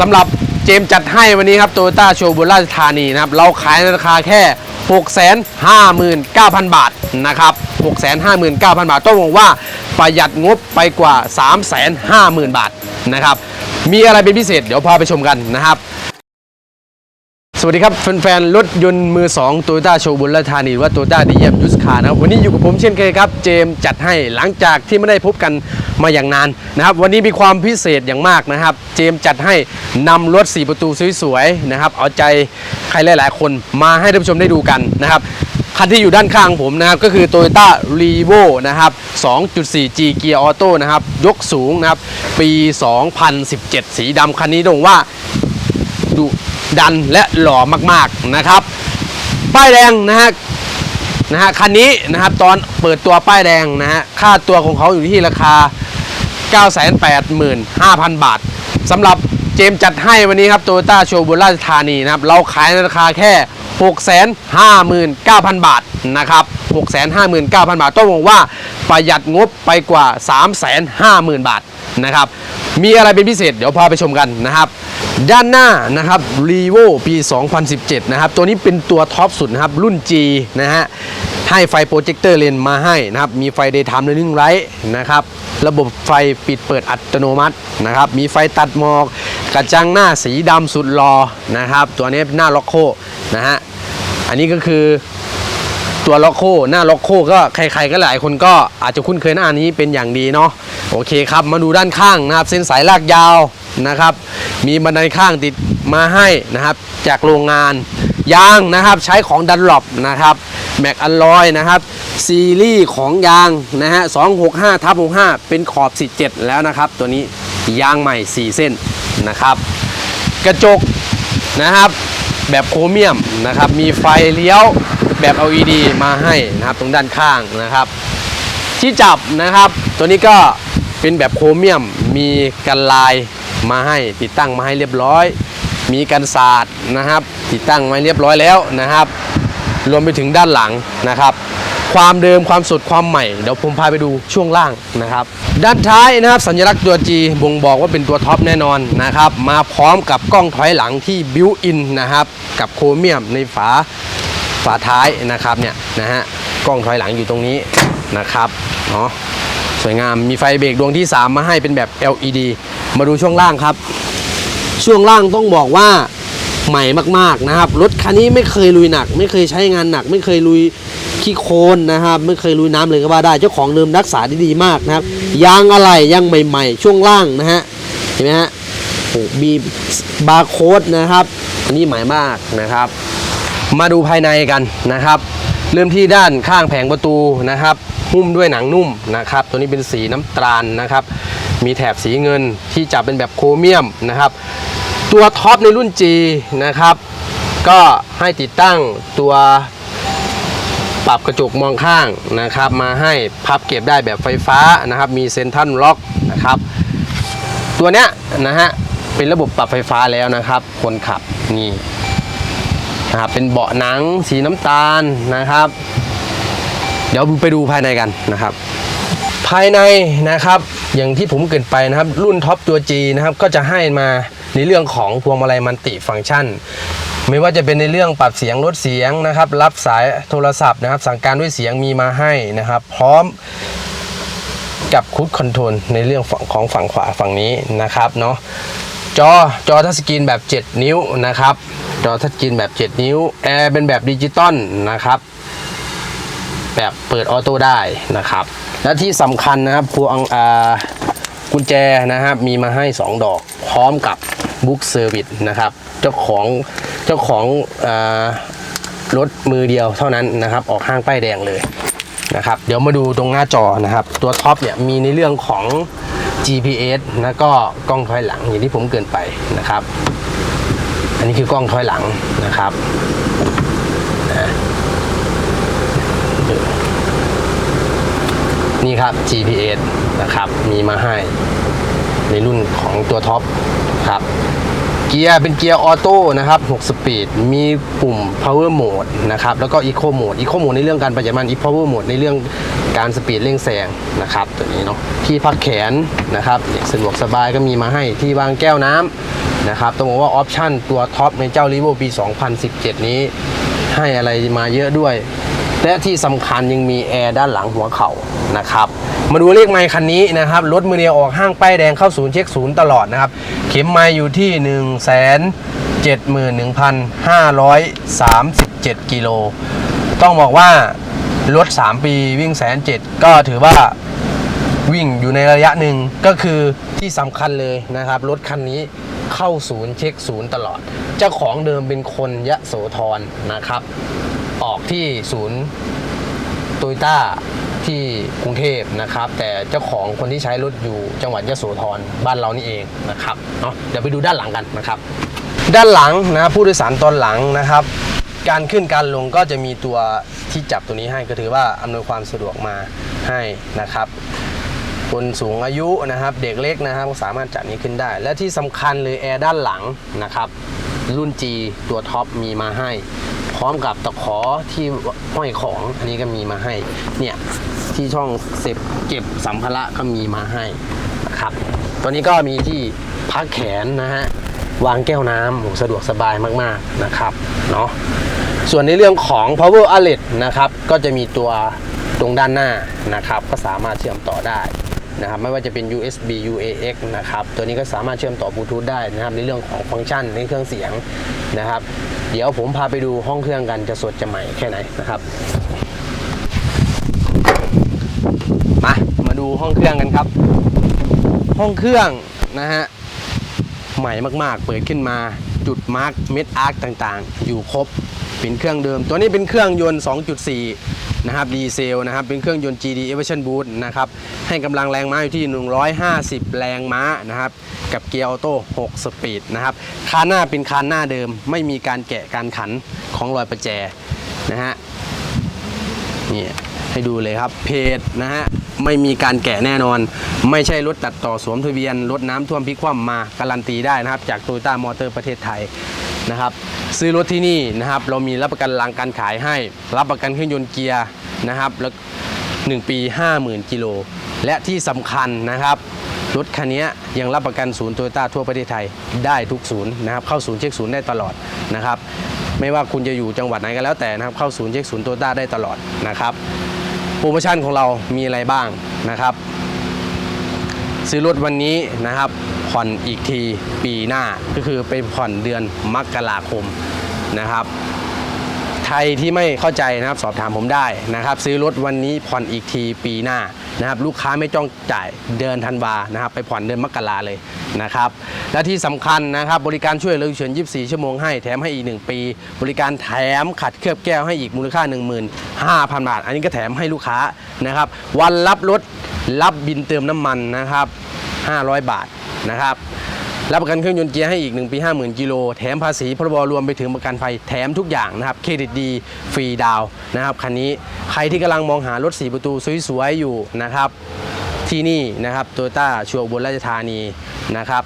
สำหรับเจมจัดให้วันนี้ครับโตโยต้าโชว์บุราชธานีนะครับ เราขายในราคาแค่ 659,000 บาทนะครับ 659,000 บาท ต้องบอกว่าประหยัดงบไปกว่า 350,000 บาทนะครับ มีอะไรเป็นพิเศษเดี๋ยวพาไปชมกันนะครับ สวัสดีครับแฟนๆรถยนต์มือ 2 t o y ต้าโชว์บุราชธานีหรือว่าโตโยต้าดีเยี่ยมยุสคานะครับวันนี้อยู่กับผมเช่นเคยครับเจมจัดให้หลังจากที่ไม่ได้พบกันมาอย่างนานนะครับวันนี้มีความพิเศษอย่างมากนะครับ เจมจัดให้นำรถ 4 ประตูสวยๆนะครับเอาใจใครหลายๆ คนมาให้ท่านผู้ชมได้ดูกันนะครับคันที่อยู่ด้านข้างผมนะครับก็คือ Toyota r e v o นะครับ 2.4G Gear Auto นะครับยกสูงนะครับปี 2017 สีดำคันนี้ต้องว่าดุ ดันและหล่อมากๆนะครับ ป้ายแดงนะฮะนะฮะคันนี้นะครับตอนเปิดตัวป้ายแดงนะฮะค่าตัวของเขาอยู่ที่ราคา 985,000 บาทสำหรับเจมจัดให้วันนี้ครับโตโยต้าโชว์บุราชธานีนะครับเราขายในราคาแค่ 659,000 บาทนะครับ 659,000 บาท ต้องบอกว่าประหยัดงบไปกว่า 350,000 บาทนะครับ มีอะไรเป็นพิเศษเดี๋ยวพาไปชมกันนะครับ ด้านหน้านะครับ r e v o ปี 2017 นะครับ ตัวนี้เป็นตัวท็อปสุดนะครับ รุ่น G นะฮะให้ไฟโปรเจคเตอร์เลนมาให้นะครับ มีไฟ Daytime Running Light นะครับ ระบบไฟปิดเปิดอัตโนมัตินะครับ มีไฟตัดหมอก กระจังหน้าสีดำสุดรอนะครับ ตัวนี้หน้าล็อกโคนะฮะ อันนี้ก็คือตัวล็อกโคหน้าล็อกโคก็ใครๆก็หลายคนก็อาจจะคุ้นเคยหน้านี้เป็นอย่างดีเนาะ โอเคครับมาดูด้านข้างนะครับ เส้นสายลากยาวนะครับ มีบันไดข้างติดมาให้นะครับ จากโรงงานยางนะครับใช้ของดันหลบนะครับแม็กอลลอยนะครับซีรีส์ของยางนะฮะ265ทับ65 เป็นขอบ 17 แล้วนะครับ ตัวนี้ยางใหม่ 4 เส้นนะครับ กระจกนะครับแบบโครเมียมนะครับ มีไฟเลี้ยวแบบ LED มาให้นะครับ ตรงด้านข้างนะครับ ที่จับนะครับ ตัวนี้ก็เป็นแบบโครเมียมมีกันลายมาให้ติดตั้งมาให้เรียบร้อย มีกันศาสตร์นะครับ ติดตั้งมาเรียบร้อยแล้วนะครับ รวมไปถึงด้านหลังนะครับ ความเดิมความสดความใหม่เดี๋ยวผมพาไปดูช่วงล่างนะครับ ด้านท้ายนะครับสัญลักษณ์ตัว G บ่งบอกว่าเป็นตัวท็อปแน่นอนนะครับ มาพร้อมกับกล้องถอยหลังที่บิวอินนะครับ กับโครเมียมในฝาฝาท้ายนะครับเนี่ยนะฮะกล้องถอยหลังอยู่ตรงนี้ นะครับเนาะสวยงามมีไฟเบรกดวงที่ 3 มาให้เป็นแบบ LED มาดูช่วงล่างครับ ช่วงล่างต้องบอกว่าใหม่มากๆนะครับรถคันนี้ไม่เคยลุยหนัก ไม่เคยใช้งานหนัก ไม่เคยลุยขี้โคลนนะครับ ไม่เคยลุยน้ำเลยก็ว่าได้เจ้าของเดิมรักษาด้ดีมากนะครับยางอะไรยังใหม่ ๆ ช่วงล่างนะฮะเห็นไหมฮะโอ้มีบาร์โค้ดนะครับ อันนี้ใหม่มากนะครับ มาดูภายในกันนะครับ เริ่มที่ด้านข้างแผงประตูนะครับ หุ้มด้วยหนังนุ่มนะครับ ตัวนี้เป็นสีน้ำตาลนะครับ มีแถบสีเงินที่จับเป็นแบบโครเมียมนะครับ ตัวท็อปในรุ่น G นะครับ ก็ให้ติดตั้งตัวปรับกระจกมองข้างนะครับ มาให้พับเก็บได้แบบไฟฟ้านะครับ มีเซนทัลล็อกนะครับ ตัวเนี้ยนะฮะเป็นระบบปรับไฟฟ้าแล้วนะครับ คนขับนี่นะครับเป็นเบาะหนังสีน้ำตาลนะครับ เดี๋ยวไปดูภายในกันนะครับ ภายในนะครับอย่างที่ผมเกินไปนะครับ รุ่นท็อปตัว G นะครับก็จะให้มาในเรื่องของพวงมาลัยมันติฟังก์ชัน ไม่ว่าจะเป็นในเรื่องปรับเสียงลดเสียงนะครับ รับสายโทรศัพท์นะครับ สั่งการด้วยเสียงมีมาให้นะครับ พร้อมกับคูดคอนโทรลในเรื่องฝั่งของฝั่งขวาฝั่งนี้นะครับเนาะจอจอทัชสกรีนแบบ 7 นิ้วนะครับ จอทัชสกรีนแบบ 7 นิ้วแอร์เป็นแบบดิจิตอลนะครับ แบบเปิดออโต้ได้นะครับ และที่สำคัญนะครับพวงกุญแจนะครับมีมาให้ 2 ดอก พร้อมกับบุ๊กเซอร์วิสนะครับ เจ้าของเจ้าของอรถมือเดียวเท่านั้นนะครับ ออกห้างป้ายแดงเลยนะครับ เดี๋ยวมาดูตรงหน้าจอนะครับ ตัวท็อปเนี่ยมีในเรื่องของ GPS แล้วก็กล้องถอยหลังอย่างที่ผมเกินไปนะครับ อันนี้คือกล้องถอยหลังนะครับ นี่ครับ GPS นะครับมีมาให้ในรุ่นของตัวท็อปครับเกียร์เป็นเกียร์ออโต้นะครับ6สปีด มีปุ่ม power mode นะครับ แล้วก็ eco mode eco mode ในเรื่องการประหยัดมัน e power mode ในเรื่องการสปีดเร่งแซงนะครับ ตัวนี้เนาะ ที่พักแขนนะครับสะดวกสบายก็มีมาให้ ที่วางแก้วน้ำนะครับ ต้องบอกว่าออปชั่นตัวท็อปในเจ้า r ีโวปี 2017 นี้ ให้อะไรมาเยอะด้วย และที่สำคัญยังมีแอร์ด้านหลังหัวเข่านะครับ มาดูเลขไมค์คันนี้นะครับ รถมือเดียวออกห้างป้ายแดงเข้าศูนย์เช็คศูนย์ตลอดนะครับ เข็มไมค์อยู่ที่ 1 7 1 5 3 7 กิโล ต้องบอกว่ารถ 3 ปีวิ่งแสนเจ็ดก็ถือว่าวิ่งอยู่ในระยะหนึ่งก็คือที่สำคัญเลยนะครับ รถคันนี้เข้าศูนย์เช็คศูนย์ตลอด เจ้าของเดิมเป็นคนยะโสธรนะครับ ออกที่ศูนย์โตโยต้าที่กรุงเทพนะครับ แต่เจ้าของคนที่ใช้รถอยู่จังหวัดยะโสธรบ้านเรานี่เองนะครับเนาะเดี๋ยวไปดูด้านหลังกันนะครับ ด้านหลังนะผู้โดยสารตอนหลังนะครับ การขึ้นการลงก็จะมีตัวที่จับตัวนี้ให้ก็ถือว่าอำนวยความสะดวกมาให้นะครับคนสูงอายุนะครับ เด็กเล็กนะครับสามารถจัดนี้ขึ้นได้ และที่สำคัญเลยแอร์ด้านหลังนะครับ รุ่น G ตัวท็อปมีมาให้ พร้อมกับตะขอที่ห้อยของอันนี้ก็มีมาให้ เนี่ยที่ช่องเก็บเก็บสัมภาระก็มีมาให้นะครับ ตัวนี้ก็มีที่พักแขนนะฮะวางแก้วน้ำโหสะดวกสบายมากๆนะครับเนาะส่วนในเรื่องของ power outlet นะครับ ก็จะมีตัวตรงด้านหน้านะครับ ก็สามารถเชื่อมต่อได้ นะครับไม่ว่าจะเป็น USB UAX นะครับตัวนี้ก็สามารถเชื่อมต่อบลูทูธได้นะครับในเรื่องของฟังก์ชันในเครื่องเสียงนะครับ เดี๋ยวผมพาไปดูห้องเครื่องกันจะสดจะใหม่แค่ไหนนะครับมามาดูห้องเครื่องกันครับ ห้องเครื่องนะฮะใหม่มากๆ เปิดขึ้นมาจุดมาร์กเม็ดอาร์คต่างๆ อยู่ครบ เป็นเครื่องเดิม ตัวนี้เป็นเครื่องยนต์ 2.4 นะครับดีเซลนะครับ เป็นเครื่องยนต์ GD Evolution Boost นะครับ ให้กำลังแรงม้าอยู่ที่ 150 แรงม้านะครับ กับเกียร์ออโต้ 6 สปีดนะครับ คานหน้าเป็นคานหน้าเดิม ไม่มีการแกะการขันของรอยประแจนะฮะ นี่ให้ดูเลยครับ เพจนะฮะ ไม่มีการแกะแน่นอน ไม่ใช่รถตัดต่อสวมทะเบียน รถน้ำท่วมพลิกคว่ำมาการันตีได้นะครับ จากโตโยต้ามอเตอร์ประเทศไทย นะครับ ซื้อรถที่นี่นะครับ เรามีรับประกันหลังการขายให้ รับประกันเครื่องยนต์เกียร์นะครับ แล้ว1ปี 50,000กิโล และที่สำคัญนะครับรถคันนี้ยังรับประกันศูนย์โตโยต้าทั่วประเทศไทยได้ทุกศูนย์นะครับ เข้าศูนย์เช็คศูนย์ได้ตลอดนะครับ ไม่ว่าคุณจะอยู่จังหวัดไหนก็แล้วแต่นะครับ เข้าศูนย์เช็คศูนย์โตโยต้าได้ตลอดนะครับ โปรโมชั่นของเรามีอะไรบ้างนะครับ ซื้อรถวันนี้นะครับผ่อนอีกทีปีหน้าก็คือไปผ่อนเดือนมกราคมนะครับใครที่ไม่เข้าใจนะครับสอบถามผมได้นะครับ ซื้อรถวันนี้ผ่อนอีกทีปีหน้านะครับ ลูกค้าไม่จ้องจ่ายเดือนธันวานะครับ ไปผ่อนเดือนมกราเลยนะครับ และที่สำคัญนะครับ บริการช่วยเหลือฉุกเฉิน24 ชั่วโมงให้แถมให้อีก 1 ปี บริการแถมขัดเคลือบแก้วให้อีกมูลค่า 15,000 บาท อันนี้ก็แถมให้ลูกค้านะครับ วันรับรถ รับบินเติมน้ำมันนะครับ 500 บาทนะครับ รับประกันเครื่องยนต์เกียร์ให้อีก 1 ปี 50,000 กิโล แถมภาษีพรบรวมไปถึงประกันภัยแถมทุกอย่างนะครับ เครดิตดี ฟรีดาวนะครับ คันนี้ใครที่กำลังมองหารถ 4 ประตูสวยๆ อยู่นะครับ ที่นี่นะครับโตโยต้าชัวบนราชธานีนะครับ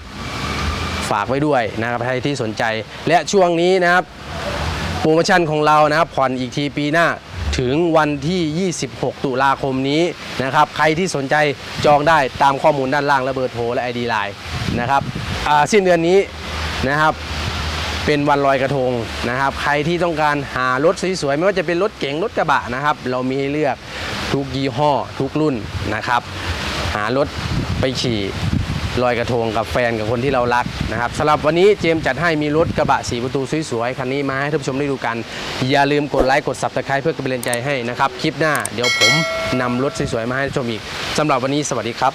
ฝากไว้ด้วยนะครับใครที่สนใจ และช่วงนี้นะครับโปรโมชั่นของเรานะครับผ่อนอีกทีปีหน้า ถึงวันที่ 26 ตุลาคมนี้นะครับ ใครที่สนใจจองได้ตามข้อมูลด้านล่างและเบอร์โทรและ ID Line นะครับสิ้นเดือนนี้นะครับเป็นวันลอยกระทงนะครับ ใครที่ต้องการหารถสวยๆไม่ว่าจะเป็นรถเก๋งรถกระบะนะครับ เรามีให้เลือกทุกยี่ห้อทุกรุ่นนะครับ หารถไปขี่ ลอยกระทงกับแฟนกับคนที่เรารักนะครับสำหรับวันนี้เจมจัดให้มีรถกระบะสีประตูสวยๆคันนี้มาให้ท่านผู้ชมได้ดูกัน อย่าลืมกดไลค์กดซับสไครต์เพื่อกำลังใจให้นะครับ คลิปหน้าเดี๋ยวผมนำรถสวยๆมาให้ท่านชมอีกสำหรับวันนี้สวัสดีครับ